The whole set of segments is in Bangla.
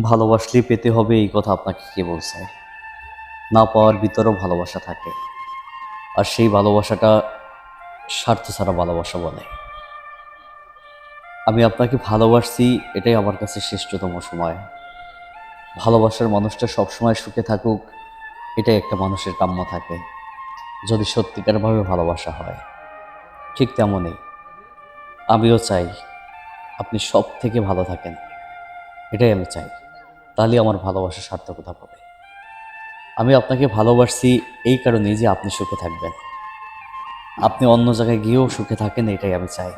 ভালোবাসলেই পেতে হবে এই কথা আপনাকে কে বলছে? না পাওয়ার ভিতরেও ভালোবাসা থাকে। আর সেই ভালোবাসাটা স্বার্থ ছাড়া ভালোবাসা বলে। আমি আপনাকে ভালোবাসছি, এটাই আমার কাছে শ্রেষ্ঠতম সময়। ভালোবাসার মানুষটা সবসময় সুখে থাকুক, এটাই একটা মানুষের কাম্য থাকে। যদি সত্যিকারভাবে ভালোবাসা হয়, ঠিক তেমনই। আমিও চাই আপনি সব থেকে ভালো থাকেন। এটাই আমি চাই। তাহলে আমার ভালোবাসা সার্থকতা পাবে আমি আপনাকে ভালোবাসছি এই কারণেই যে আপনি সুখে থাকবেন। আপনি অন্য জায়গায় গিয়েও সুখে থাকেন, এটাই আমি চাই।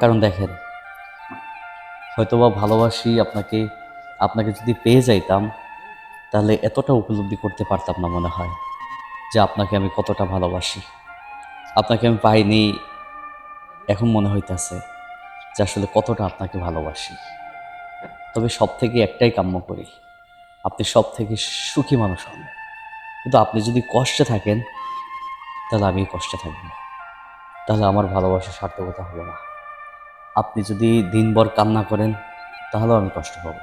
কারণ দেখেন, হয়তোবা ভালোবাসি আপনাকে আপনাকে যদি পেয়ে যাইতাম, তাহলে এতটা উপলব্ধি করতে পারতাম না মনে হয়, যে আপনাকে আমি কতটা ভালোবাসি। আপনাকে আমি পাইনি, এখন মনে হইতেছে যে আসলে কতটা আপনাকে ভালোবাসি। তবে সব থেকে একটাই কাম্য করি, আপনি সব থেকে সুখী মানুষ হন। কিন্তু আপনি যদি কষ্টে থাকেন, তাহলে আমি কষ্টে থাকব তাহলে আমার ভালোবাসা সার্থকতা হলো না। আপনি যদি দিনভর কান্না করেন, তাহলেও আমি কষ্ট পাবো।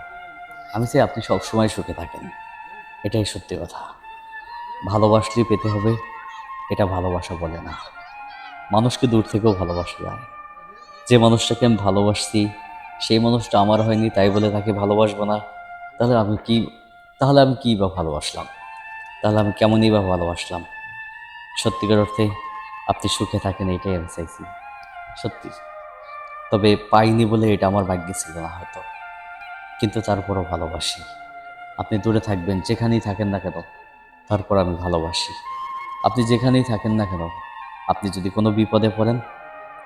আমি চাই আপনি সবসময় সুখে থাকেন। এটাই সত্যি কথা। ভালোবাসলেই পেতে হবে, এটা ভালোবাসা বলে না। মানুষকে দূর থেকেও ভালোবাসা যায়। যে মানুষটাকে আমি ভালোবাসছি সেই মানুষটা আমার হয়নি, তাই বলে তাকে ভালোবাসবো না। তাহলে আমি কি, তাহলে আমি কী বা ভালোবাসলাম? তাহলে আমি কেমনই বা ভালোবাসলাম? সত্যিকার অর্থে আপনি সুখে থাকেন, এটাই আমি চাইছি। সত্যি। তবে পাইনি বলে এটা আমার ভাগ্যে ছিল না হয়তো। কিন্তু তারপরও ভালোবাসি। আপনি দূরে থাকবেন, যেখানেই থাকেন না কেন, তারপর আমি ভালোবাসি। আপনি যেখানেই থাকেন না কেন, আপনি যদি কোনো বিপদে পড়েন,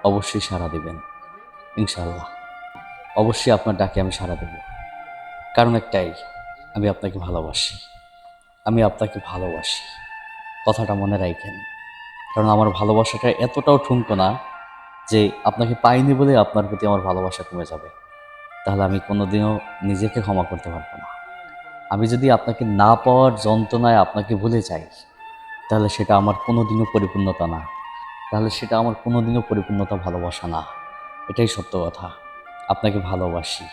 অবশ্যই সাড়া দেবেন। ইনশাআল্লাহ। অবশ্যই আপনার ডাকে আমি সাড়া দেব। কারণ একটাই, আমি আপনাকে ভালোবাসি। আমি আপনাকে ভালোবাসি। কথাটা মনে রাখেন। কারণ আমার ভালোবাসাটা এতটাও ঠুনকো না যে আপনাকে পাইনি বলে আপনার প্রতি আমার ভালোবাসা কমে যাবে। তাহলে আমি কোনোদিনও নিজেকে ক্ষমা করতে পারব না। আমি যদি আপনাকে না পাওয়ার যন্ত্রণায় আপনাকে ভুলে যাই, তাহলে সেটা আমার কোনোদিনও পরিপূর্ণতা না। তাহলে সেটা আমার কোনোদিনও পরিপূর্ণতা ভালোবাসা না। এটাই সত্য কথা। আপনাকে ভালোবাসি,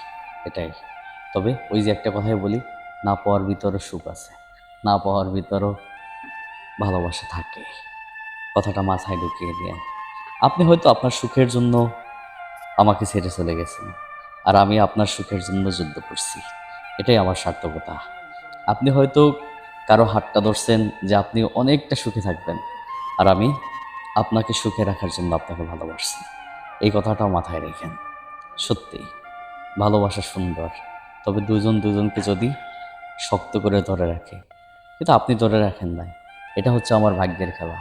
এটাই। তবে ওই যে একটা কথাই বলি, না পাওয়ার ভিতরে সুখ আছে, না পাওয়ার ভিতরেও ভালোবাসা থাকে। কথাটা মাথায় ঢুকিয়ে দিয়ে আপনি হয়তো আপনার সুখের জন্য আমাকে ছেড়ে চলে গেছেন, আর আমি আপনার সুখের জন্য যুদ্ধ করছি। এটাই আমার সার্থকতা। আপনি হয়তো কারও হাতটা ধরছেন যে আপনি অনেকটা সুখে থাকবেন, আর আমি আপনাকে সুখে রাখার জন্য আপনাকে ভালোবাসছি। এই কথাটাও মাথায় রেখেন। সত্যি, ভালোবাসা সুন্দর। তবে দুজন দুজনকে যদি শক্ত করে ধরে রাখে, কিন্তু আপনি ধরে রাখেন না এটা হচ্ছে আমার ভাগ্যের খেলা।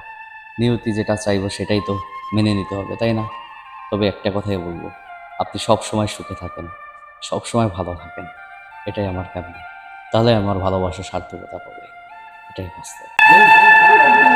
নিয়তি যেটা চাইব সেটাই তো মেনে নিতে হবে, তাই না? তবে একটা কথাই বলব, আপনি সব সময় সুখে থাকেন সব সময় ভালো থাকেন। এটাই আমার কাম্য তাহলে আমার ভালোবাসা সার্থকতা পাবে। এটাই বাস্তব।